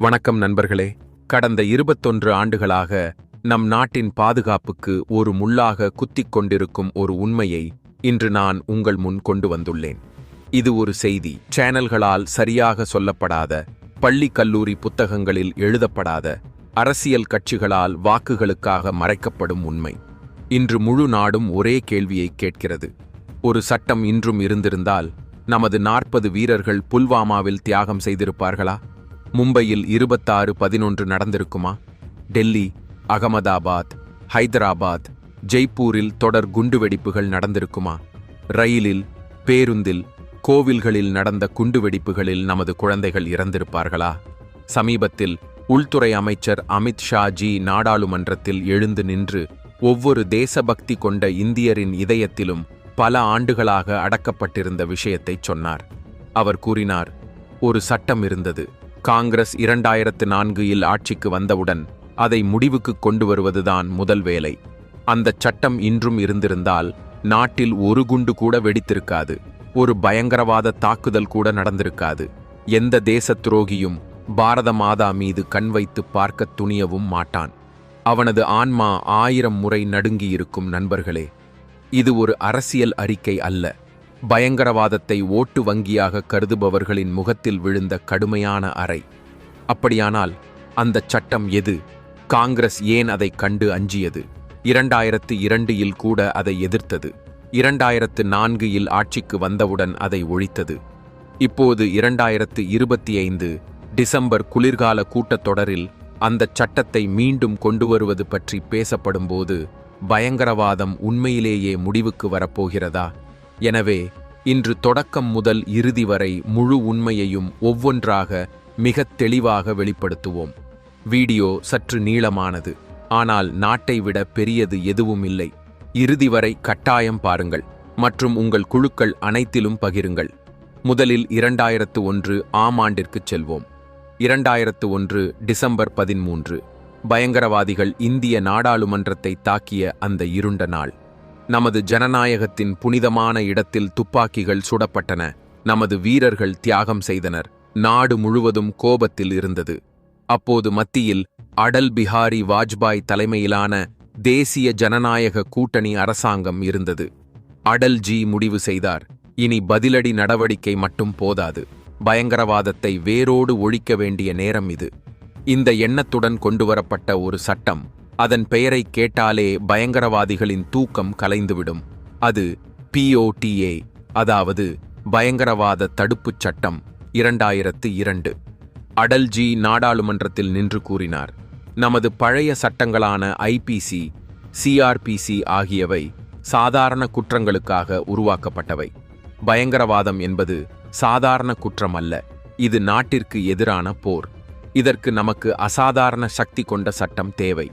வணக்கம் நண்பர்களே. கடந்த இருபத்தொன்று ஆண்டுகளாக நம் நாட்டின் பாதுகாப்புக்கு ஒரு முள்ளாக குத்திக் கொண்டிருக்கும் ஒரு உண்மையை இன்று நான் உங்கள் முன் கொண்டு வந்துள்ளேன். இது ஒரு செய்தி சேனல்களால் சரியாக சொல்லப்படாத பள்ளி கல்லூரி புத்தகங்களில் எழுதப்படாத அரசியல் கட்சிகளால் வாக்குகளுக்காக மறைக்கப்படும் உண்மை. இன்று முழு நாடும் ஒரே கேள்வியை கேட்கிறது. ஒரு சட்டம் இன்றும் இருந்திருந்தால் நமது நாற்பது வீரர்கள் புல்வாமாவில் தியாகம் செய்திருப்பார்களா? மும்பையில் இருபத்தாறு பதினொன்று நடந்திருக்குமா? டெல்லி அகமதாபாத் ஹைதராபாத் ஜெய்ப்பூரில் தொடர் குண்டுவெடிப்புகள் நடந்திருக்குமா? ரயிலில் பேருந்தில் கோவில்களில் நடந்த குண்டுவெடிப்புகளில் நமது குழந்தைகள் இறந்திருப்பார்களா? சமீபத்தில் உள்துறை அமைச்சர் அமித் ஷாஜி நாடாளுமன்றத்தில் எழுந்து நின்று ஒவ்வொரு தேசபக்தி கொண்ட இந்தியரின் இதயத்திலும் பல ஆண்டுகளாக அடக்கப்பட்டிருந்த விஷயத்தைச் சொன்னார். அவர் கூறினார் ஒரு சட்டம் இருந்தது. காங்கிரஸ் இரண்டாயிரத்து நான்கு இல் ஆட்சிக்கு வந்தவுடன் அதை முடிவுக்கு கொண்டு வருவதுதான் முதல் வேலை. அந்தச் சட்டம் இன்றும் இருந்திருந்தால் நாட்டில் ஒரு குண்டு கூட வெடித்திருக்காது. ஒரு பயங்கரவாத தாக்குதல் கூட நடந்திருக்காது. எந்த தேசத் துரோகியும் பாரத மாதா மீது கண் வைத்து பார்க்கத் துணியவும் மாட்டான். அவனது ஆன்மா ஆயிரம் முறை நடுங்கியிருக்கும் நண்பர்களே இது ஒரு அரசியல் அறிக்கை அல்ல. பயங்கரவாதத்தை ஓட்டு வங்கியாக கருதுபவர்களின் முகத்தில் விழுந்த கடுமையான அறை. அப்படியானால் அந்தச் சட்டம் எது? காங்கிரஸ் ஏன் அதை கண்டு அஞ்சியது? இரண்டாயிரத்து இரண்டு இல் கூட அதை எதிர்த்தது. இரண்டாயிரத்து நான்கு இல் ஆட்சிக்கு வந்தவுடன் அதை ஒழித்தது. இப்போது இரண்டாயிரத்து இருபத்தி ஐந்து டிசம்பர் குளிர்கால கூட்டத்தொடரில் அந்தச் சட்டத்தை மீண்டும் கொண்டு வருவது பற்றி பேசப்படும்போது பயங்கரவாதம் உண்மையிலேயே முடிவுக்கு வரப்போகிறதா? எனவே இன்று தொடக்கம் முதல் இறுதி வரை முழு உண்மையையும் ஒவ்வொன்றாக மிகத் தெளிவாக வெளிப்படுத்துவோம். வீடியோ சற்று நீளமானது ஆனால் நாட்டை விட பெரியது எதுவும் இல்லை. இறுதி வரை கட்டாயம் பாருங்கள் மற்றும் உங்கள் குழுக்கள் அனைத்திலும் பகிருங்கள். முதலில் இரண்டாயிரத்து ஒன்று ஆம் ஆண்டிற்கு செல்வோம். இரண்டாயிரத்து ஒன்று டிசம்பர் பதிமூன்று பயங்கரவாதிகள் இந்திய நாடாளுமன்றத்தை தாக்கிய அந்த இருண்ட நாள். நமது ஜனநாயகத்தின் புனிதமான இடத்தில் துப்பாக்கிகள் சுடப்பட்டன. நமது வீரர்கள் தியாகம் செய்தனர். நாடு முழுவதும் கோபத்தில் இருந்தது. அப்போது மத்தியில் அடல் பிஹாரி வாஜ்பாய் தலைமையிலான தேசிய ஜனநாயக கூட்டணி அரசாங்கம் இருந்தது. அடல்ஜி முடிவு செய்தார். இனி பதிலடி நடவடிக்கை மட்டும் போதாது. பயங்கரவாதத்தை வேரோடு ஒழிக்க வேண்டிய நேரம் இது. இந்த எண்ணத்துடன் கொண்டுவரப்பட்ட ஒரு சட்டம் அதன் பெயரை கேட்டாலே பயங்கரவாதிகளின் தூக்கம் கலைந்துவிடும். அது பிஓடிஏ அதாவது பயங்கரவாத தடுப்புச் சட்டம் இரண்டாயிரத்து இரண்டு. அடல்ஜி நாடாளுமன்றத்தில் நின்று கூறினார் நமது பழைய சட்டங்களான ஐபிசி சிஆர்பிசி ஆகியவை சாதாரண குற்றங்களுக்காக உருவாக்கப்பட்டவை. பயங்கரவாதம் என்பது சாதாரண குற்றம் அல்ல இது நாட்டிற்கு எதிரான போர். இதற்கு நமக்கு அசாதாரண சக்தி கொண்ட சட்டம் தேவை.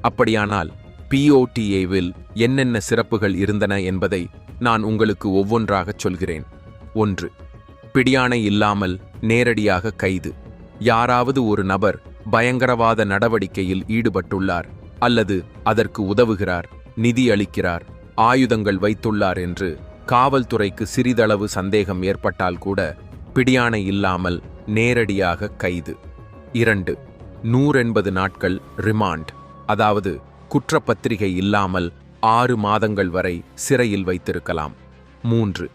அப்படியானால் பிஓடிஏவில் என்னென்ன சிறப்புகள் இருந்தன என்பதை நான் உங்களுக்கு ஒவ்வொன்றாகச் சொல்கிறேன். ஒன்று பிடியாணை இல்லாமல் நேரடியாக கைது. யாராவது ஒரு நபர் பயங்கரவாத நடவடிக்கையில் ஈடுபட்டுள்ளார் அல்லது அதற்கு உதவுகிறார் நிதி அளிக்கிறார் ஆயுதங்கள் வைத்துள்ளார் என்று காவல்துறைக்கு சிறிதளவு சந்தேகம் ஏற்பட்டால் கூட பிடியாணை இல்லாமல் நேரடியாக கைது. இரண்டு நூறெண்பது நாட்கள் ரிமாண்ட். அதாவது குற்றப்பத்திரிகை இல்லாமல் ஆறு மாதங்கள் வரை சிறையில் வைத்திருக்கலாம். மூன்று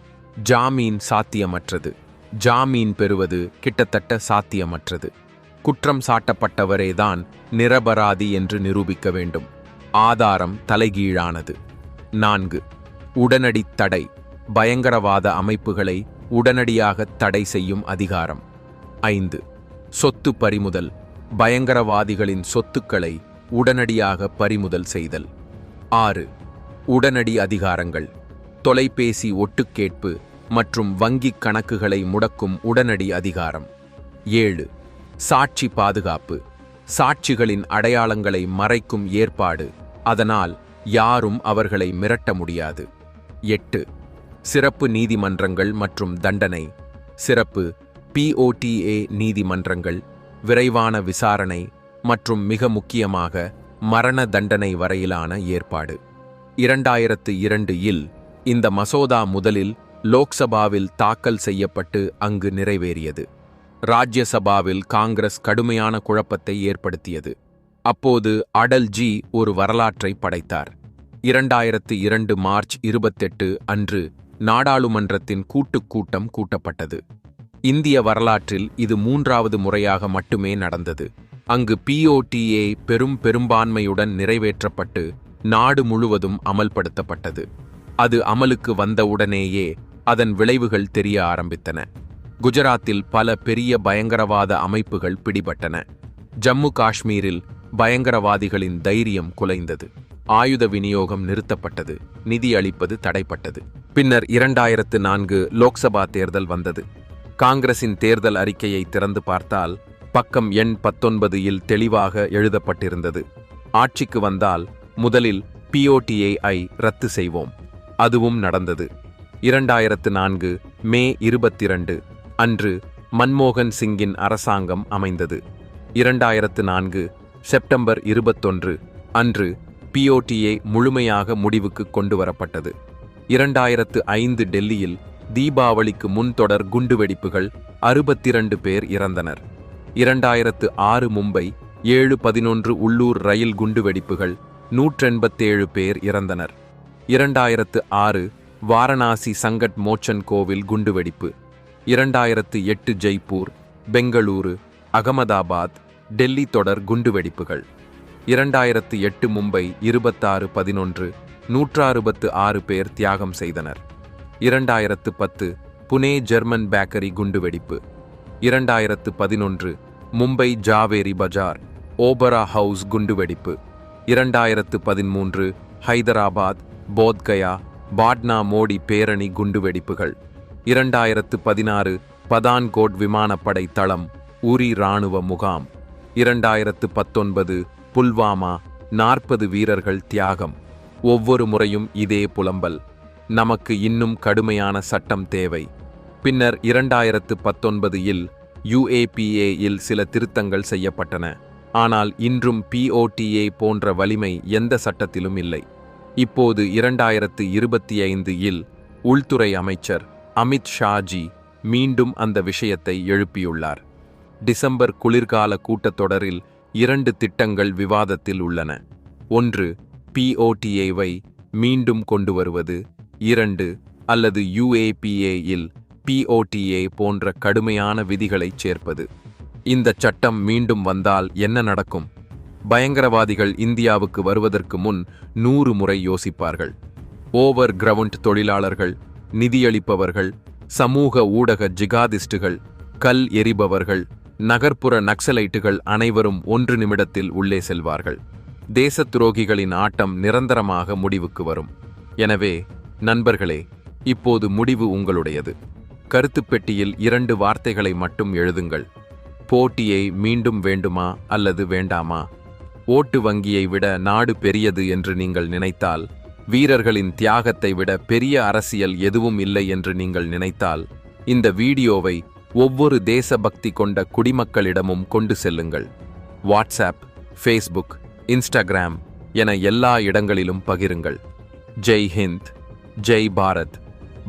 ஜாமீன் சாத்தியமற்றது. ஜாமீன் பெறுவது கிட்டத்தட்ட சாத்தியமற்றது. குற்றம் சாட்டப்பட்டவரேதான் நிரபராதி என்று நிரூபிக்க வேண்டும். ஆதாரம் தலைகீழானது. நான்கு உடனடி தடை. பயங்கரவாத அமைப்புகளை உடனடியாக தடை செய்யும் அதிகாரம். ஐந்து சொத்து பறிமுதல். பயங்கரவாதிகளின் சொத்துக்களை உடனடியாக பறிமுதல் செய்தல். ஆறு. உடனடி அதிகாரங்கள். தொலைபேசி ஒட்டுக்கேட்பு மற்றும் வங்கிக் கணக்குகளை முடக்கும் உடனடி அதிகாரம். ஏழு. சாட்சி பாதுகாப்பு. சாட்சிகளின் அடையாளங்களை மறைக்கும் ஏற்பாடு. அதனால் யாரும் அவர்களை மிரட்ட முடியாது. எட்டு. சிறப்பு நீதிமன்றங்கள் மற்றும் தண்டனை. சிறப்பு பிஓடிஏ நீதிமன்றங்கள். விரைவான விசாரணை. மற்றும் மிக முக்கியமாக மரண தண்டனை வரையிலான ஏற்பாடு. இரண்டாயிரத்து இரண்டு இல் இந்த மசோதா முதலில் லோக்சபாவில் தாக்கல் செய்யப்பட்டு அங்கு நிறைவேறியது. ராஜ்யசபாவில் காங்கிரஸ் கடுமையான குழப்பத்தை ஏற்படுத்தியது. அப்போது அடல்ஜி ஒரு வரலாற்றை படைத்தார். இரண்டாயிரத்து இரண்டு மார்ச் இருபத்தெட்டு அன்று நாடாளுமன்றத்தின் கூட்டுக் கூட்டம் கூட்டப்பட்டது. இந்திய வரலாற்றில் இது மூன்றாவது முறையாக மட்டுமே நடந்தது. அங்கு பிஓடிஏ பெரும் பெரும்பான்மையுடன் நிறைவேற்றப்பட்டு நாடு முழுவதும் அமல்படுத்தப்பட்டது. அது அமலுக்கு வந்தவுடனேயே அதன் விளைவுகள் தெரிய ஆரம்பித்தன. குஜராத்தில் பல பெரிய பயங்கரவாத அமைப்புகள் பிடிபட்டன. ஜம்மு காஷ்மீரில் பயங்கரவாதிகளின் தைரியம் குலைந்தது. ஆயுத விநியோகம் நிறுத்தப்பட்டது. நிதி அளிப்பது தடைப்பட்டது. பின்னர் இரண்டாயிரத்து நான்கு லோக்சபா தேர்தல் வந்தது. காங்கிரசின் தேர்தல் அறிக்கையை திறந்து பார்த்தால் பக்கம் எண் பத்தொன்பது இல் தெளிவாக எழுதப்பட்டிருந்தது. ஆட்சிக்கு வந்தால் முதலில் பிஓடிஏஐ ரத்து செய்வோம். அதுவும் நடந்தது. இரண்டாயிரத்து நான்கு மே இருபத்திரண்டு அன்று மன்மோகன் சிங்கின் அரசாங்கம் அமைந்தது. இரண்டாயிரத்து நான்கு செப்டம்பர் இருபத்தொன்று அன்று பிஓடிஏ முழுமையாக முடிவுக்கு கொண்டு வரப்பட்டது இரண்டாயிரத்து ஐந்து டெல்லியில் தீபாவளிக்கு முன் தொடர் குண்டுவெடிப்புகள் அறுபத்திரண்டு பேர் இறந்தனர். இரண்டாயிரத்து ஆறு மும்பை ஏழு பதினொன்று உள்ளூர் ரயில் குண்டுவெடிப்புகள் நூற்றெண்பத்தேழு பேர் இறந்தனர். இரண்டாயிரத்து ஆறு வாரணாசி சங்கட் மோச்சன் கோவில் குண்டுவெடிப்பு இரண்டாயிரத்து எட்டு ஜெய்ப்பூர் பெங்களூரு அகமதாபாத் டெல்லி தொடர் குண்டுவெடிப்புகள் இரண்டாயிரத்து எட்டு மும்பை இருபத்தாறு பதினொன்று நூற்றாறுபத்து ஆறு பேர் தியாகம் செய்தனர். இரண்டாயிரத்து பத்து புனே ஜெர்மன் பேக்கரி குண்டுவெடிப்பு இரண்டாயிரத்து பதினொன்று மும்பை ஜாவேரி பஜார் ஓபரா ஹவுஸ் குண்டுவெடிப்பு. இரண்டாயிரத்து பதிமூன்று ஹைதராபாத் போத்கயா பாட்னா மோடி பேரணி குண்டுவெடிப்புகள். இரண்டாயிரத்து பதினாறு பதான்கோட் விமானப்படை தளம் உரி இராணுவ முகாம். இரண்டாயிரத்து பத்தொன்பது புல்வாமா நாற்பது வீரர்கள் தியாகம். ஒவ்வொரு முறையும் இதே புலம்பல். நமக்கு இன்னும் கடுமையான சட்டம் தேவை. பின்னர் இரண்டாயிரத்து பத்தொன்பது இல் யுஏபிஏ இல் சில திருத்தங்கள் செய்யப்பட்டன. ஆனால் இன்றும் பிஓடிஏ போன்ற வலிமை எந்த சட்டத்திலும் இல்லை. இப்போது இரண்டாயிரத்து இருபத்தி ஐந்து இல் உள்துறை அமைச்சர் அமித் ஷாஜி மீண்டும் அந்த விஷயத்தை எழுப்பியுள்ளார். டிசம்பர் குளிர்கால கூட்டத்தொடரில் இரண்டு திட்டங்கள் விவாதத்தில் உள்ளன. ஒன்று பிஓடிஏவை மீண்டும் கொண்டு வருவது இரண்டு அல்லது யுஏபிஏ இல் பிஓடிஏ போன்ற கடுமையான விதிகளைச் சேர்ப்பது. இந்த சட்டம் மீண்டும் வந்தால் என்ன நடக்கும்? பயங்கரவாதிகள் இந்தியாவுக்கு வருவதற்கு முன் நூறு முறை யோசிப்பார்கள். ஓவர் கிரவுண்ட் தொழிலாளர்கள் நிதியளிப்பவர்கள் சமூக ஊடக ஜிகாதிஸ்டுகள் கல் எரிபவர்கள் நகர்ப்புற நக்சலைட்டுகள் அனைவரும் ஒன்று நிமிடத்தில் உள்ளே செல்வார்கள். தேசத் துரோகிகளின் ஆட்டம் நிரந்தரமாக முடிவுக்கு வரும். எனவே நண்பர்களே இப்போது முடிவு உங்களுடையது. கருத்துப்பெட்டியில் இரண்டு வார்த்தைகளை மட்டும் எழுதுங்கள். போட்டியை மீண்டும் வேண்டுமா அல்லது வேண்டாமா? ஓட்டு வங்கியை விட நாடு பெரியது என்று நீங்கள் நினைத்தால் வீரர்களின் தியாகத்தை விட பெரிய அரசியல் எதுவும் இல்லை என்று நீங்கள் நினைத்தால் இந்த வீடியோவை ஒவ்வொரு தேசபக்தி கொண்ட குடிமக்களிடமும் கொண்டு செல்லுங்கள். வாட்ஸ்அப் ஃபேஸ்புக் இன்ஸ்டாகிராம் என எல்லா இடங்களிலும் பகிருங்கள். ஜெய் ஹிந்த் ஜெய் பாரத்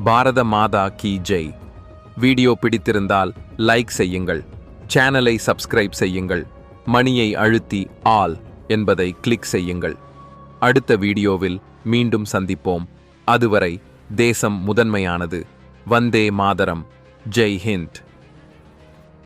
பாரத மாதா கி ஜெய். வீடியோ பிடித்திருந்தால் லைக் செய்யுங்கள். சேனலை சப்ஸ்கிரைப் செய்யுங்கள். மணியை அழுத்தி ஆல் என்பதை கிளிக் செய்யுங்கள். அடுத்த வீடியோவில் மீண்டும் சந்திப்போம். அதுவரை தேசம் முதன்மையானது. வந்தே மாதரம். ஜெய் ஹிந்த்.